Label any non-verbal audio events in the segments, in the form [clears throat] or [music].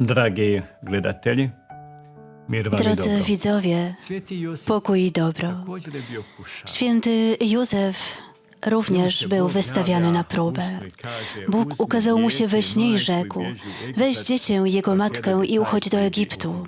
Dragi gledatelji, mir vam i Drodzy dobro. widzowie, pokój i dobro. bio kušar. Święty Józef również był wystawiany na próbę. Bóg ukazał mu się we śnie i rzekł: Weź dziecię, jego matkę i uchodź do Egiptu.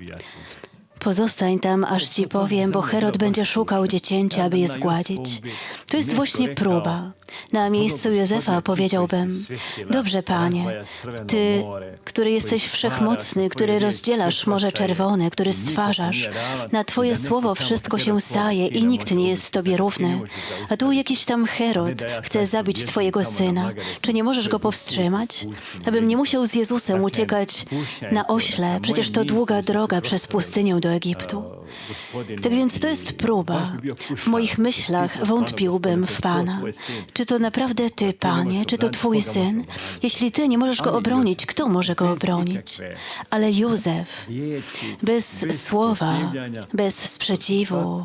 Pozostań tam, aż ci powiem, bo Herod będzie szukał dziecięcia, aby je zgładzić. To jest właśnie próba. Na miejscu Józefa powiedziałbym: Dobrze, panie, ty, który jesteś wszechmocny, który rozdzielasz Morze Czerwone, który stwarzasz, na twoje słowo wszystko się staje i nikt nie jest tobie równy. A tu jakiś tam Herod chce zabić twojego syna. Czy nie możesz go powstrzymać? Abym nie musiał z Jezusem uciekać na ośle, przecież to długa droga przez pustynię do Egiptu. Tak więc to jest próba. W moich myślach wątpiłbym w Pana. Czy to naprawdę Ty, Panie? Czy to Twój syn? Jeśli Ty nie możesz go obronić, kto może go obronić? Ale Józef, bez słowa, bez sprzeciwu.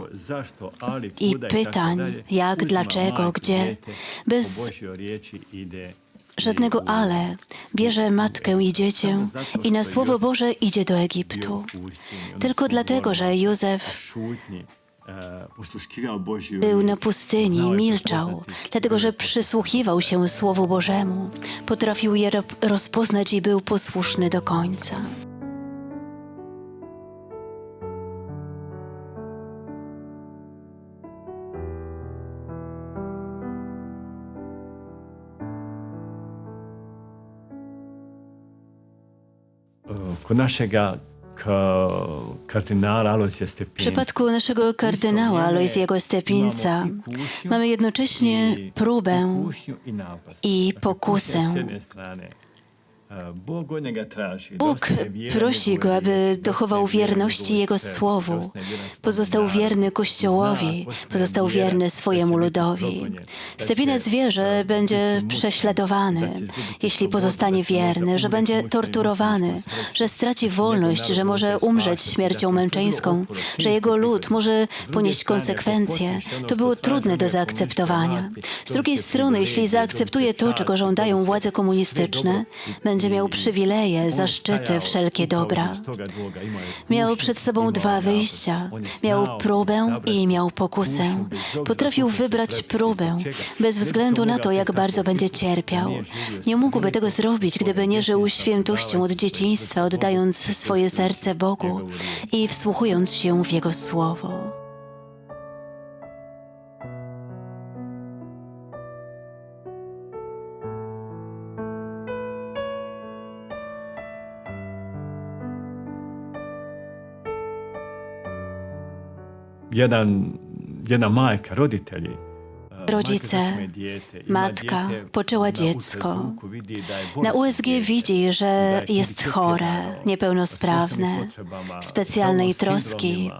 I pytań, jak, dlaczego, gdzie, bez żadnego ale, bierze matkę i dziecię i na Słowo Boże idzie do Egiptu. Tylko dlatego, że Józef był na pustyni, milczał, dlatego że przysłuchiwał się Słowu Bożemu, potrafił je ro- rozpoznać i był posłuszny do końca. Kod Alojzija W przypadku naszego kardynała Alojziego Stepinca mamy jednocześnie próbę i pokusę. Bóg prosi go, aby dochował wierności Jego Słowu, pozostał wierny Kościołowi, pozostał wierny swojemu ludowi. Stepinec wie, że będzie prześladowany, jeśli pozostanie wierny, że będzie torturowany, że straci wolność, że może umrzeć śmiercią męczeńską, że jego lud może ponieść konsekwencje. To było trudne do zaakceptowania. Z drugiej strony, jeśli zaakceptuje to, czego żądają władze komunistyczne, będzie miał przywileje, zaszczyty, wszelkie dobra. Miał przed sobą dwa wyjścia. Miał próbę i miał pokusę. Potrafił wybrać próbę, bez względu na to, jak bardzo będzie cierpiał. Nie mógłby tego zrobić, gdyby nie żył świętością od dzieciństwa, oddając swoje serce Bogu i wsłuchując się w Jego słowo. Jedan, jedna majka, roditelji, Rodzice, matka poczęła dziecko. Na USG widzi, że jest chore, niepełnosprawne, specjalnej troski,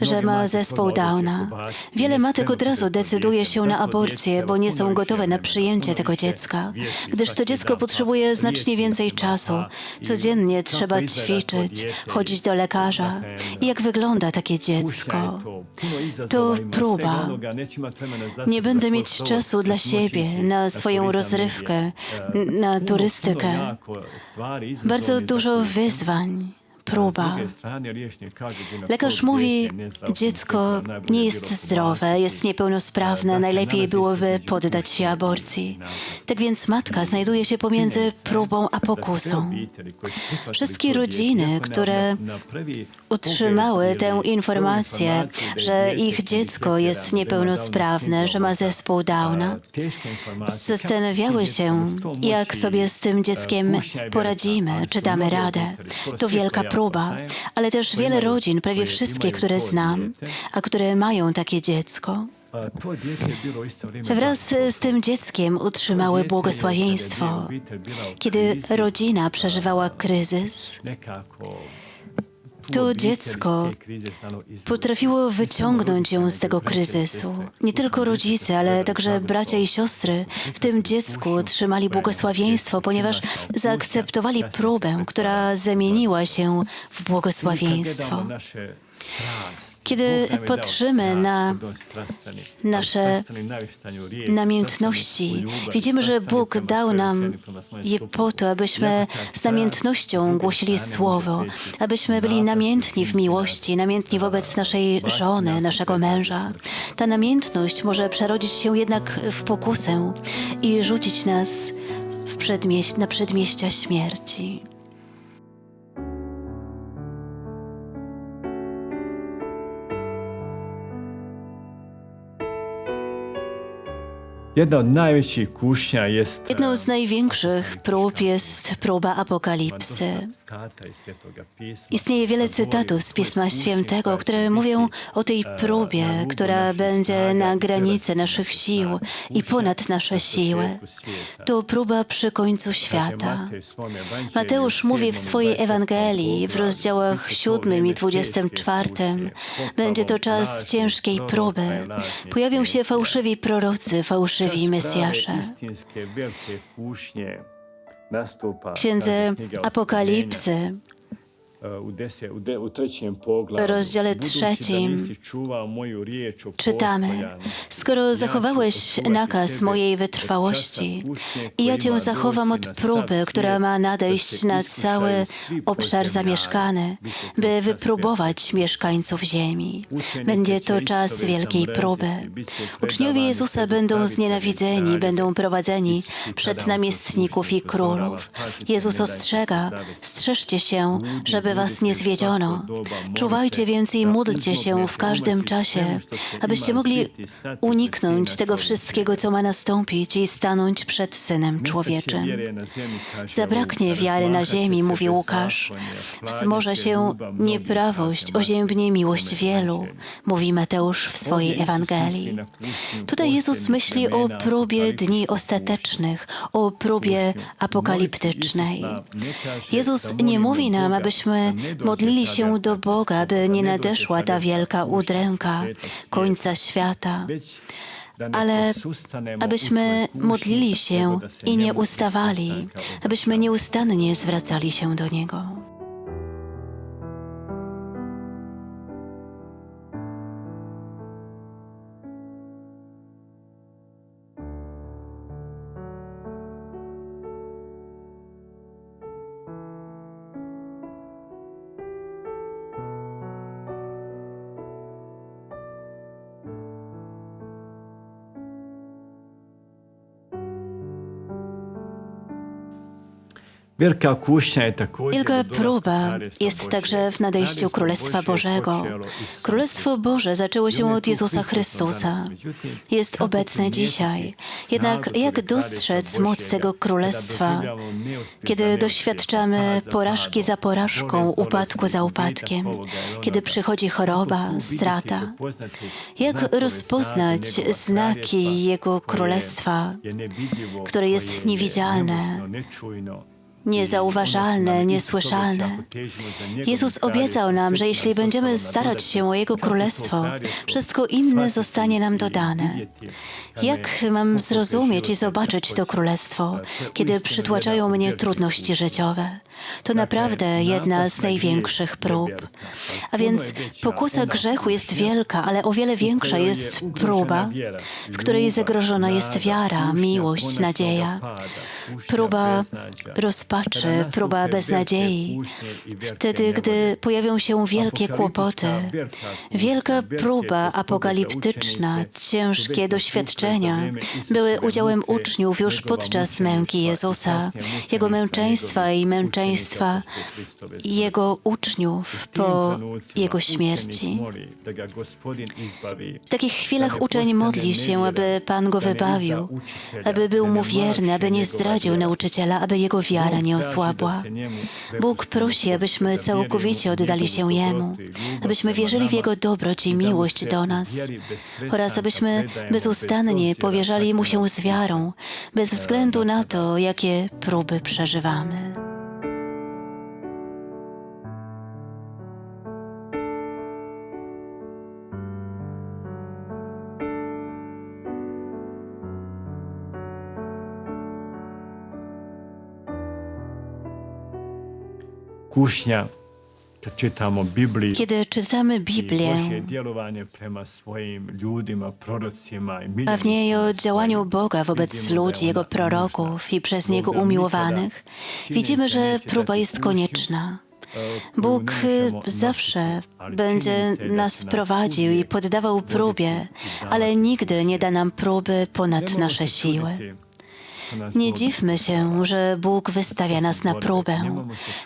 że ma zespół Downa. Wiele matek od razu decyduje się na aborcję, bo nie są gotowe na przyjęcie tego dziecka, gdyż to dziecko potrzebuje znacznie więcej czasu. Codziennie trzeba ćwiczyć, chodzić do lekarza. I jak wygląda takie dziecko? To próba. Nie będę mieć czasu dla siebie, na swoją rozrywkę, na turystykę. Bardzo dużo wyzwań, próba. Lekarz mówi, dziecko nie jest zdrowe, jest niepełnosprawne, najlepiej byłoby poddać się aborcji. Tak więc matka znajduje się pomiędzy próbą a pokusą. Wszystkie rodziny, które utrzymały tę informację, że ich dziecko jest niepełnosprawne, że ma zespół Downa, zastanawiały się, jak sobie z tym dzieckiem poradzimy, czy damy radę. To wielka próba, ale też wiele rodzin, prawie wszystkie, które znam, a które mają takie dziecko, wraz z tym dzieckiem utrzymały błogosławieństwo. Kiedy rodzina przeżywała kryzys, to dziecko potrafiło wyciągnąć ją z tego kryzysu. Nie tylko rodzice, ale także bracia i siostry w tym dziecku otrzymali błogosławieństwo, ponieważ zaakceptowali próbę, która zamieniła się w błogosławieństwo. Kiedy patrzymy na nasze namiętności, widzimy, że Bóg dał nam je po to, abyśmy z namiętnością głosili Słowo, abyśmy byli namiętni w miłości, namiętni wobec naszej żony, naszego męża. Ta namiętność może przerodzić się jednak w pokusę i rzucić nas w przedmieś- na przedmieścia śmierci. Jedna od kušnja jest Jedną z największych prób jest próba apokalipsy. Istnieje wiele cytatów z Pisma Świętego, które mówią o tej próbie, która będzie na granicy naszych sił i ponad nasze siły. To próba przy końcu świata. Mateusz mówi w swojej Ewangelii w rozdziałach 7 i 24. Będzie to czas ciężkiej próby. Pojawią się fałszywi prorocy, fałszywi Mesjasze. W księdze Apokalipsy w rozdziale trzecim czytamy: Skoro zachowałeś nakaz mojej wytrwałości i ja cię zachowam od próby, która ma nadejść na cały obszar zamieszkany, by wypróbować mieszkańców ziemi. Będzie to czas wielkiej próby. Uczniowie Jezusa będą znienawidzeni, będą prowadzeni przed namiestników i królów. Jezus ostrzega: strzeżcie się, żeby was nie zwiedziono. Czuwajcie więc i módlcie się w każdym czasie, abyście mogli uniknąć tego wszystkiego, co ma nastąpić i stanąć przed Synem Człowieczym. Zabraknie wiary na ziemi, mówi Łukasz. Wzmoże się nieprawość, oziębnie miłość wielu, mówi Mateusz w swojej Ewangelii. Tutaj Jezus myśli o próbie dni ostatecznych, o próbie apokaliptycznej. Jezus nie mówi nam, abyśmy modlili się do Boga, by nie nadeszła ta wielka udręka końca świata, ale abyśmy modlili się i nie ustawali, abyśmy nieustannie zwracali się do Niego. Wielka próba jest także w nadejściu Królestwa Bożego. Królestwo Boże zaczęło się od Jezusa Chrystusa. Jest obecne dzisiaj. Jednak jak dostrzec moc tego Królestwa, kiedy doświadczamy porażki za porażką, upadku za upadkiem, kiedy przychodzi choroba, strata? Jak rozpoznać znaki Jego Królestwa, które jest niewidzialne, niezauważalne, niesłyszalne. Jezus obiecał nam, że jeśli będziemy starać się o Jego Królestwo, wszystko inne zostanie nam dodane. Jak mam zrozumieć i zobaczyć to Królestwo, kiedy przytłaczają mnie trudności życiowe? To naprawdę jedna z największych prób. A więc pokusa grzechu jest wielka, ale o wiele większa jest próba, w której zagrożona jest wiara, miłość, nadzieja. Próba rozpaczy, próba beznadziei. Wtedy, gdy pojawią się wielkie kłopoty, wielka próba apokaliptyczna, ciężkie doświadczenia były udziałem uczniów już podczas męki Jezusa, Jego męczeństwa i męczeństwa Jego uczniów po Jego śmierci. W takich chwilach uczeń modli się, aby Pan go wybawił, aby był mu wierny, aby nie zdradził nauczyciela, aby jego wiara nie osłabła. Bóg prosi, abyśmy całkowicie oddali się Jemu, abyśmy wierzyli w Jego dobroć i miłość do nas oraz abyśmy bezustannie powierzali Mu się z wiarą, bez względu na to, jakie próby przeżywamy. Kušnja kad čitamo Bibliju Kiedy czytamy Biblię, a w niej o działaniu Boga wobec ludzi, Jego proroków i przez. Niego umiłowanych, widzimy, że próba jest konieczna. e, Bóg zawsze będzie nas prowadził i poddawał próbie, ale nigdy nie da nam próby ponad nasze siły. Nie dziwmy się, że Bóg wystawia nas na próbę.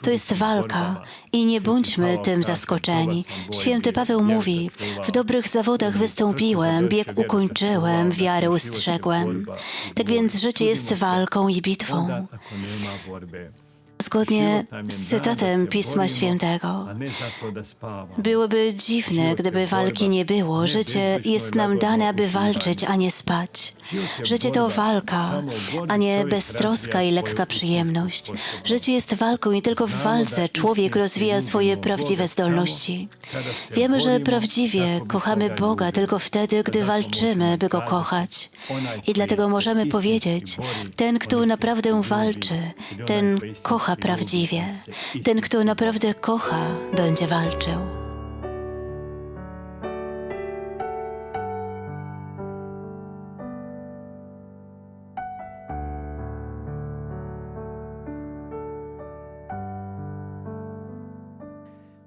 To jest walka i nie bądźmy tym zaskoczeni. Święty Paweł mówi: W dobrych zawodach wystąpiłem, bieg ukończyłem, wiarę ustrzegłem. Tak więc życie jest walką i bitwą. Zgodnie z cytatem Pisma Świętego. Byłoby dziwne, gdyby walki nie było. Życie jest nam dane, aby walczyć, a nie spać. Życie to walka, a nie beztroska i lekka przyjemność. Życie jest walką i tylko w walce człowiek rozwija swoje prawdziwe zdolności. Wiemy, że prawdziwie kochamy Boga tylko wtedy, gdy walczymy, by Go kochać. I dlatego możemy powiedzieć, ten, kto naprawdę walczy, ten kocha prawdziwie. Ten, kto naprawdę kocha, będzie walczył.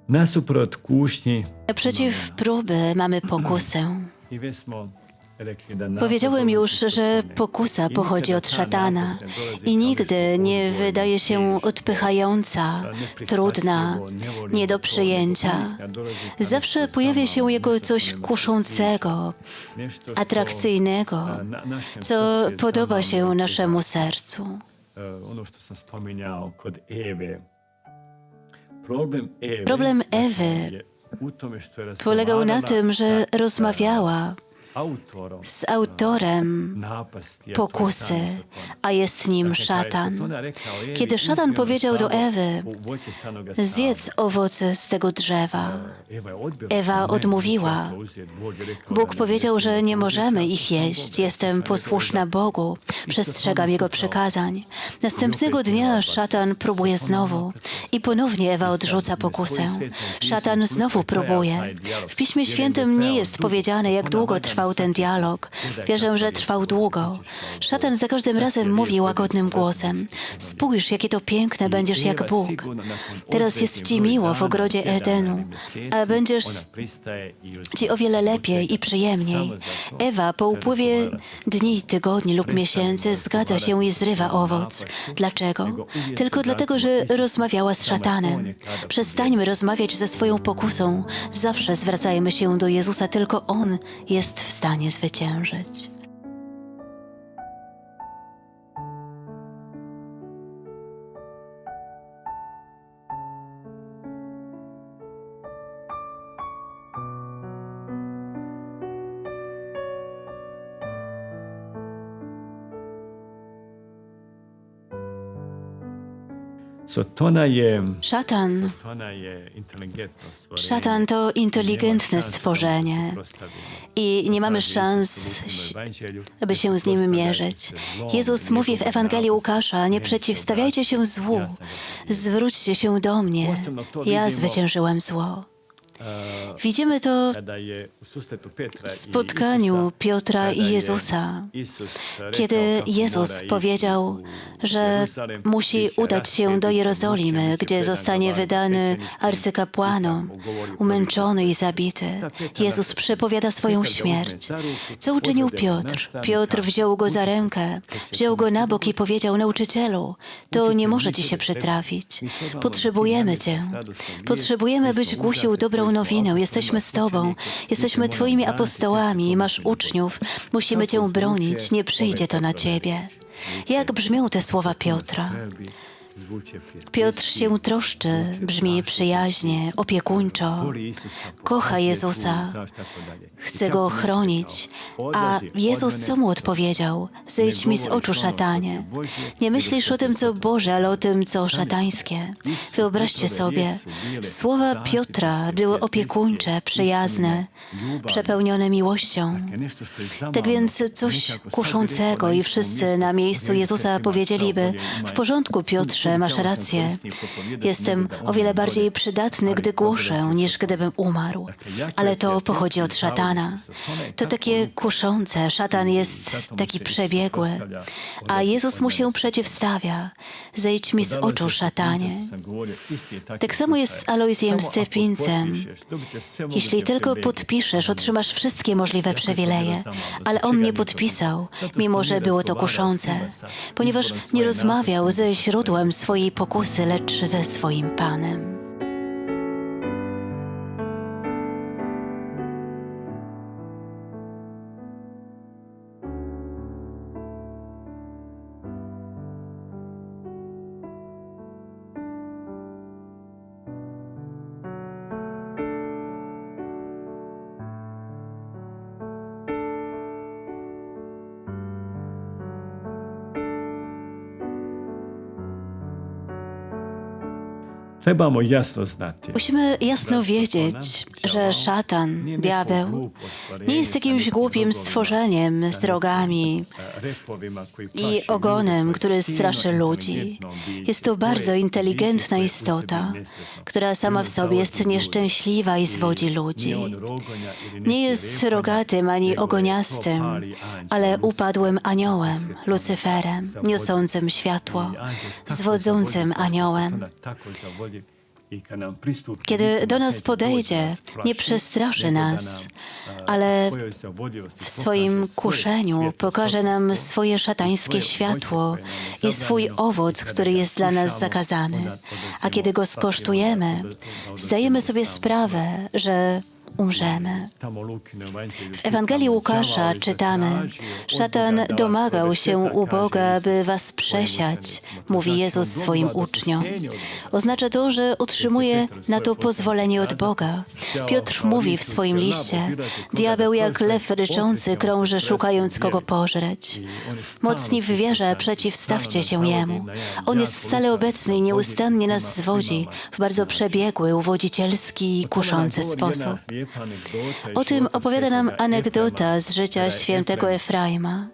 Nasuprot kušnji Przeciw próby mamy pokusę. Powiedziałem już, że pokusa pochodzi od ta szatana i nigdy nie wydaje się odpychająca, trudna, nie do przyjęcia. Zawsze pojawia się nešto coś kuszącego, atrakcyjnego, co podoba się naszemu sercu. e. Problem Ewy Polegał na tym, że rozmawiała z autorem pokusy, a jest nim szatan. Kiedy szatan powiedział do Ewy, Zjedz owoce z tego drzewa. E, Ewa odmówiła. Bóg powiedział, że nie możemy ich jeść. Jestem posłuszna. Bogu, przestrzegam Jego przykazań. Następnego dnia szatan próbuje znowu i ponownie Ewa odrzuca pokusę. Szatan znowu próbuje. W Piśmie Świętym nie jest powiedziane, jak długo valjda trwał ten dialog. Wierzę, że trwał długo. Szatan za każdym razem mówi łagodnym głosem. Spójrz, jakie to piękne, będziesz jak Bóg. Teraz jest ci miło w ogrodzie Edenu, a będziesz Ci o wiele lepiej i przyjemniej. Ewa po upływie dni, tygodni lub miesięcy zgadza się i zrywa owoc. Dlaczego? Tylko dlatego, że rozmawiała z szatanem. Przestańmy rozmawiać ze swoją pokusą. Zawsze zwracajmy się do Jezusa, tylko On jest w stanie zwyciężyć. Szatan, szatan to inteligentne stworzenie i nie mamy szans, aby się z nim "Suprotstavljajte mierzyć. Jezus mówi w Ewangelii Łukasza: Nie przeciwstawiajcie się obratiti. złu, Ja sam ga pobijedio." zwróćcie się do mnie. Ja zwyciężyłem zło. E, Widzimy to w spotkaniu Piotra i je Jezusa, kiedy Jezus powiedział, że musi udać się do Jerozolimy, gdzie zostanie wydany arcykapłanom, umęczony i zabity. Jezus przepowiada swoją śmierć. Co uczynił Piotr? Piotr wziął go za "Uči, rękę, wziął go na bok i dogoditi." powiedział: Nauczycielu, to nie może ci się przytrafić. Potrzebujemy Cię. Potrzebujemy, byś głosił dobrą apostolima Jesteśmy z Tobą. Jesteśmy Twoimi apostołami, to masz uczniów. Musimy Cię bronić. Nie przyjdzie to na Ciebie. Jak brzmią te słowa Piotra? Piotr się troszczy, brzmi przyjaźnie, opiekuńczo. Kocha Jezusa, chce go chronić. A Jezus co mu odpowiedział? Zejdź mi z oczu, szatanie. Nie myślisz o tym, co Boże, ale o tym, co szatańskie. Wyobraźcie sobie, słowa Piotra były opiekuńcze, przyjazne, przepełnione miłością. Tak więc coś kuszącego i wszyscy na miejscu Jezusa powiedzieliby, w porządku Piotrze, Piotrze, masz rację. Jestem o wiele bardziej przydatny, gdy głoszę, niż gdybym umarł. Ale to pochodzi od szatana. To takie kuszące. Szatan jest taki przebiegły. A Jezus mu się przeciwstawia. Zejdź mi z oczu, szatanie. Tak samo jest z Alojzjem Stepińcem. Jeśli tylko podpiszesz, otrzymasz wszystkie możliwe przywileje. Ale on nie podpisał, mimo że było to kuszące, ponieważ nie rozmawiał ze źródłem swojej pokusy, lecz ze swoim Panem. Musimy jasno wiedzieć, że szatan, diabeł, nie jest jakimś głupim stworzeniem z drogami i ogonem, który straszy ludzi. Jest to bardzo inteligentna istota, która sama w sobie jest nieszczęśliwa i zwodzi ludzi. Nie jest rogatym ani ogoniastym, ale upadłym aniołem, Lucyferem, niosącym światło, zwodzącym aniołem. Kiedy do nas podejdzie, nie przestraszy nas, ale w swoim kuszeniu pokaże nam swoje szatańskie światło i swój owoc, który jest dla nas zakazany. A kiedy go skosztujemy, zdajemy sobie sprawę, że umrzemy. W Ewangelii Łukasza czytamy: Szatan domagał się u Boga, by was przesiać, mówi Jezus swoim uczniom. Oznacza to, że otrzymuje na to pozwolenie od Boga. Piotr mówi w swoim liście: Diabeł jak lew ryczący krąży, szukając kogo pożreć. Mocni w wierze przeciwstawcie się jemu. On jest stale obecny i nieustannie nas zwodzi w bardzo przebiegły, uwodzicielski i kuszący sposób. O tym opowiada nam anegdota z życia świętego Efraima,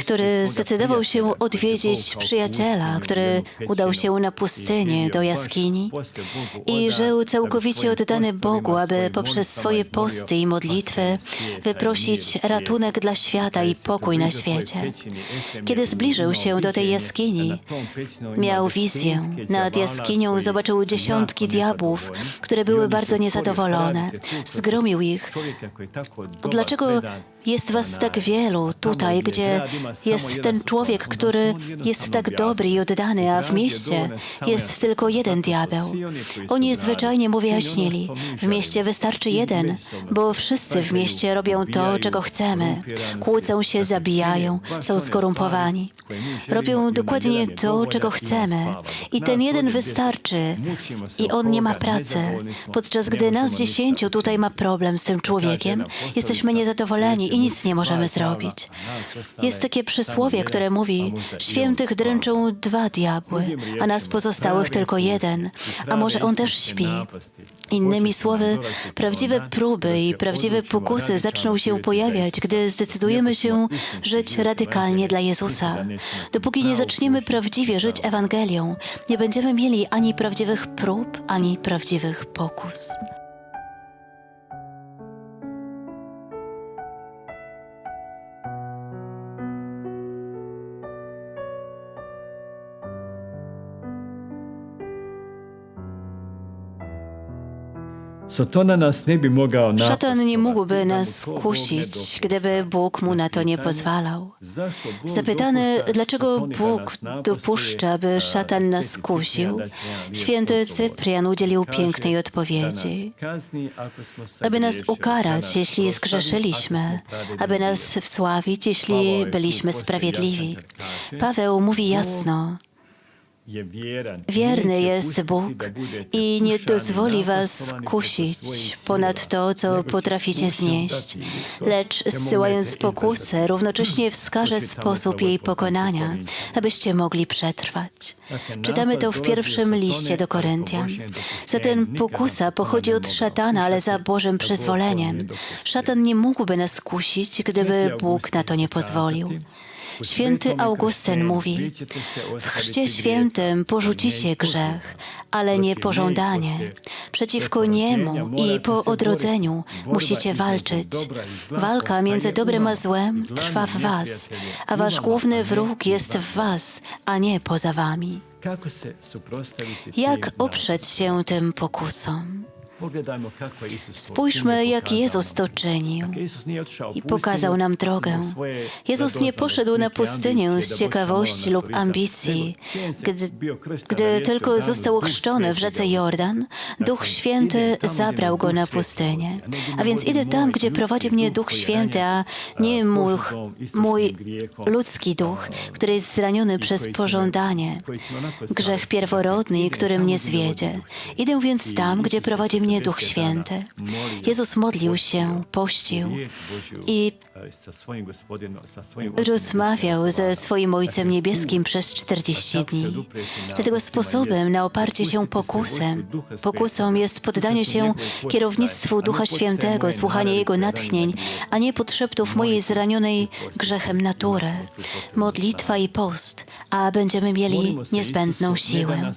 który zdecydował się odwiedzić przyjaciela, który udał się na pustynię do jaskini i żył całkowicie oddany Bogu, aby poprzez swoje posty i modlitwy wyprosić ratunek dla świata i pokój na świecie. Kiedy zbliżył się do tej jaskini, miał wizję. Nad jaskinią zobaczył dziesiątki diabłów, które były bardzo niezadowolone. Zgromił ich. Dlaczego jest was tak wielu tutaj, gdzie jest ten człowiek, który jest tak dobry i oddany, a w mieście jest tylko jeden diabeł. Oni zwyczajnie mu wyjaśnili, w mieście wystarczy jeden, bo wszyscy w mieście robią to, czego chcemy. Kłócą się, zabijają, są skorumpowani. Robią dokładnie to, czego chcemy. I ten jeden wystarczy. I on nie ma pracy. Podczas gdy nas dziesięciu tutaj ma problem z tym człowiekiem, jesteśmy niezadowoleni i nic nie możemy zrobić. Jest takie przysłowie, które mówi: Świętych dręczą dwa diabły, a nas pozostałych tylko jeden. A może on też śpi? Innymi słowy, prawdziwe próby i prawdziwe pokusy zaczną się pojawiać, gdy zdecydujemy się żyć radykalnie dla Jezusa. Dopóki nie zaczniemy prawdziwie żyć Ewangelią, nie będziemy mieli ani prawdziwych prób, ani prawdziwych pokus. Szatan nie mógłby nas kusić, gdyby Bóg mu na to nie pozwalał. Zapytany, dlaczego Bóg dopuszcza, by szatan nas kusił, święty Cyprian udzielił pięknej odpowiedzi. Aby nas ukarać, jeśli zgrzeszyliśmy, aby nas wsławić, jeśli byliśmy sprawiedliwi. Paweł mówi jasno, Wierny jest Bóg i nie dozwoli was kusić ponad to, co potraficie znieść, lecz zsyłając pokusę, równocześnie [clears throat] wskaże sposób jej pokonania, abyście mogli przetrwać. Czytamy to w pierwszym liście do Koryntian. Zatem pokusa pochodzi od szatana, ale za Bożym przyzwoleniem. Szatan nie mógłby nas kusić, gdyby Bóg na to nie pozwolił. Święty Augustyn mówi, w Chrzcie Świętym porzucicie grzech, ale nie pożądanie. Przeciwko niemu i po odrodzeniu musicie walczyć. Walka między dobrem a złem trwa w was, a wasz główny wróg jest w was, a nie poza wami. Jak oprzeć się tym pokusom? Spójrzmy, jak Jezus to czynił i pokazał nam drogę. Jezus nie poszedł na pustynię z ciekawości lub ambicji. Gdy, gdy tylko został ochrzczony w rzece Jordan, Duch Święty zabrał go na pustynię. A więc idę tam, gdzie prowadzi mnie Duch Święty, a nie mój, mój ludzki duch, który jest zraniony przez pożądanie, grzech pierworodny, który mnie zwiedzie. Idę więc tam, gdzie prowadzi mnie Duch Święty. Jezus modlił się, pościł i rozmawiał ze swoim Ojcem Niebieskim przez 40 dni. Dlatego sposobem na oparcie się pokusem, pokusą jest poddanie się kierownictwu Ducha Świętego, słuchanie Jego natchnień, a nie podszeptów mojej zranionej grzechem natury. Modlitwa i post, a będziemy mieli niezbędną siłę.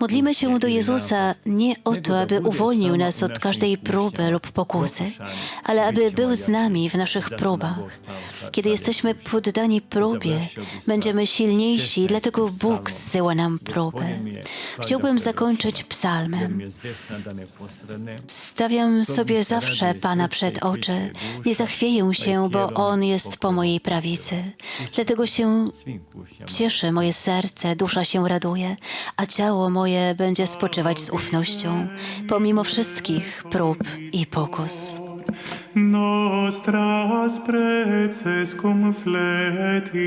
Modlimy się do Jezusa nie o to, aby uwolnił nas od każdej próby lub pokusy, ale aby był z nami w naszych próbach. Kiedy jesteśmy poddani próbie, będziemy silniejsi, dlatego Bóg zsyła nam próbę. Chciałbym zakończyć psalmem. Stawiam sobie zawsze Pana przed oczy. Nie zachwieję się, bo On jest po mojej prawicy. Dlatego się cieszy moje serce, dusza się raduje, a ciało moje będzie spoczywać z ufnością, pomimo wszystkich prób i pokus. nostras preces cum fletibus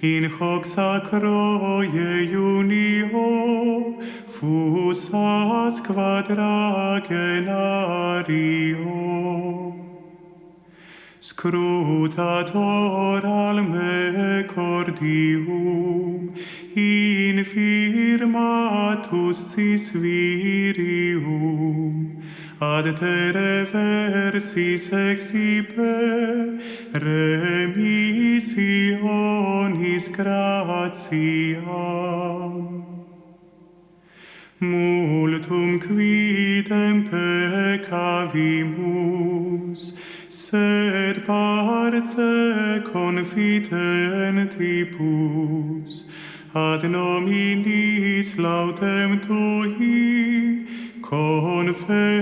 in hoc sacroie iunio fusas quadragenario scrutator al me cordium infirmatus cis virium ad te reversis exipe remissionis gratiam. Multum quidem peccavimus, sed parce confitentibus, ad nominis lautem tui, confetibus,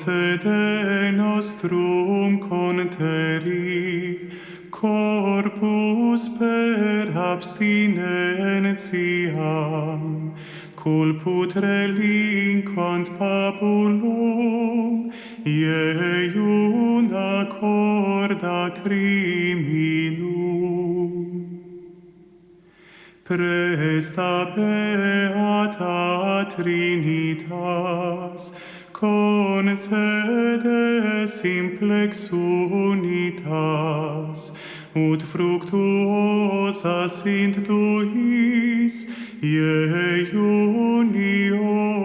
concede nostrum conteri, corpus per abstinentiam, culput relinquant populum iuna corda criminum. Presta beata Trinitas, concede simplex unitas, ut fructuosa sint tuis, ie unio